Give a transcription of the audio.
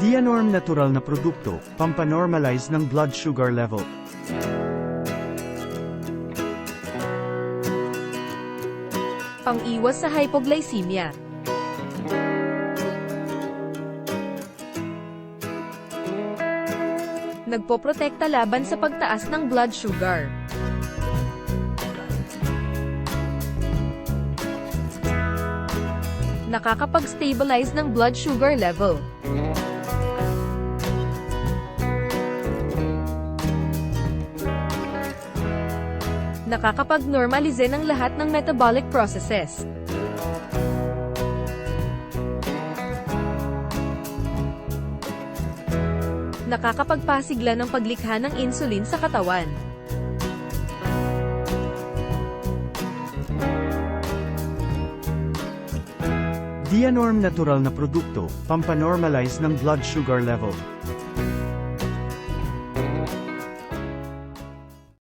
Dianorm natural na produkto, pampanormalize ng blood sugar level. Pang-iwas sa hypoglycemia. Nagpoprotekta laban sa pagtaas ng blood sugar. Nakakapag-stabilize ng blood sugar level. Nakakapag-normalize ng lahat ng metabolic processes. Nakakapagpasigla ng paglikha ng insulin sa katawan. Dianorm natural na produkto, pampanormalize ng blood sugar level.